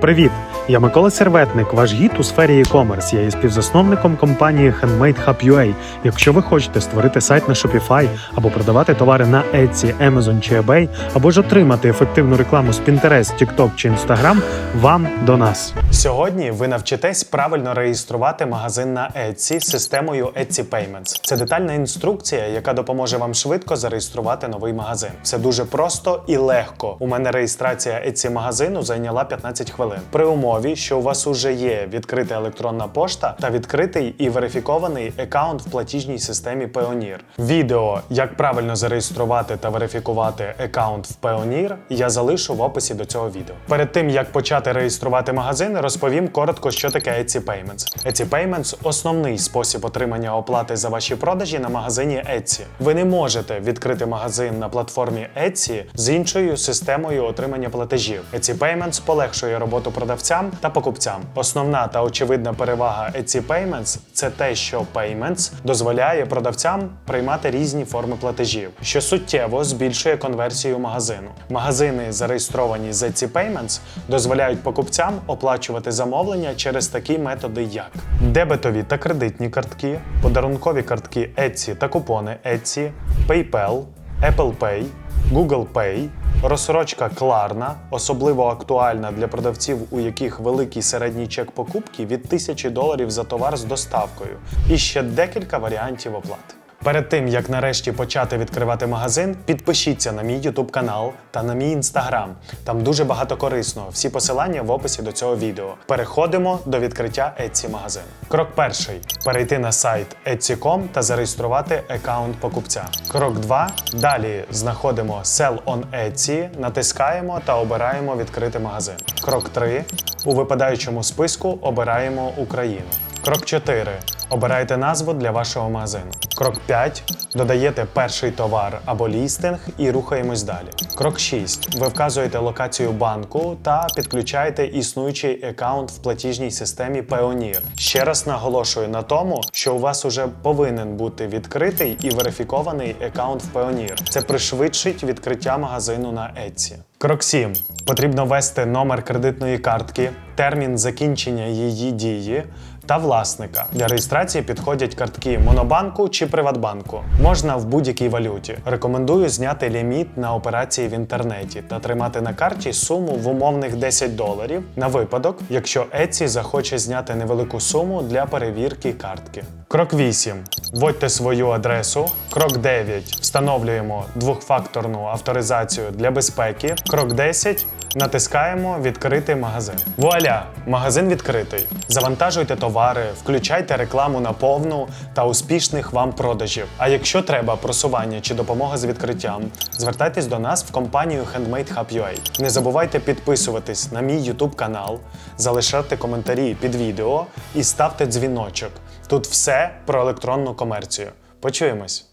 Привіт! Я Микола Серветник, ваш гід у сфері e-commerce. Я є співзасновником компанії Handmade Hub UA. Якщо ви хочете створити сайт на Shopify або продавати товари на Etsy, Amazon чи eBay, або ж отримати ефективну рекламу з Pinterest, TikTok чи Instagram, вам до нас. Сьогодні ви навчитесь правильно реєструвати магазин на Etsy з системою Etsy Payments. Це детальна інструкція, яка допоможе вам швидко зареєструвати новий магазин. Все дуже просто і легко. У мене реєстрація Etsy магазину зайняла 15 хвилин. При умові, що у вас уже є відкрита електронна пошта та відкритий і верифікований аккаунт в платіжній системі Payoneer. Відео, як правильно зареєструвати та верифікувати аккаунт в Payoneer, я залишу в описі до цього відео. Перед тим як почати реєструвати магазин, розповім коротко, що таке Etsy Payments. Etsy Payments – основний спосіб отримання оплати за ваші продажі на магазині Etsy. Ви не можете відкрити магазин на платформі Etsy з іншою системою отримання платежів. Etsy Payments полегшує роботу продавцям та покупцям. Основна та очевидна перевага Etsy Payments – це те, що Payments дозволяє продавцям приймати різні форми платежів, що суттєво збільшує конверсію магазину. Магазини, зареєстровані з Etsy Payments, дозволяють покупцям оплачувати замовлення через такі методи, як дебетові та кредитні картки, подарункові картки Etsy та купони Etsy, PayPal, Apple Pay, Google Pay, розсрочка кларна, особливо актуальна для продавців, у яких великий середній чек покупки від 1000 доларів за товар з доставкою, і ще декілька варіантів оплати. Перед тим як нарешті почати відкривати магазин, підпишіться на мій YouTube канал та на мій Instagram. Там дуже багато корисного. Всі посилання в описі до цього відео. Переходимо до відкриття Etsy магазину. Крок перший: перейти на сайт Etsy.com та зареєструвати аккаунт покупця. Крок 2. Далі знаходимо Sell on Etsy, натискаємо та обираємо відкрити магазин. Крок 3. У випадаючому списку обираємо Україну. Крок 4. Обирайте назву для вашого магазину. Крок 5. Додаєте перший товар або лістинг і рухаємось далі. Крок 6. Ви вказуєте локацію банку та підключаєте існуючий аккаунт в платіжній системі Payoneer. Ще раз наголошую на тому, що у вас уже повинен бути відкритий і верифікований аккаунт в Payoneer. Це пришвидшить відкриття магазину на Etsy. Крок 7. Потрібно ввести номер кредитної картки, термін закінчення її дії та власника. Для реєстрації підходять картки Монобанку чи Приватбанку. Можна в будь-якій валюті. Рекомендую зняти ліміт на операції в інтернеті та тримати на карті суму в умовних 10 доларів на випадок, якщо Etsy захоче зняти невелику суму для перевірки картки. Крок 8. Вводьте свою адресу. Крок 9. Встановлюємо двохфакторну авторизацію для безпеки. Крок 10. Натискаємо Відкрити магазин. Вуаля! Магазин відкритий. Завантажуйте товари, включайте рекламу на повну та успішних вам продажів. А якщо треба просування чи допомога з відкриттям, звертайтесь до нас в компанію Handmade Hub UA. Не забувайте підписуватись на мій YouTube канал, залишати коментарі під відео і ставте дзвіночок. Тут все про електронну комерцію. Почуємось!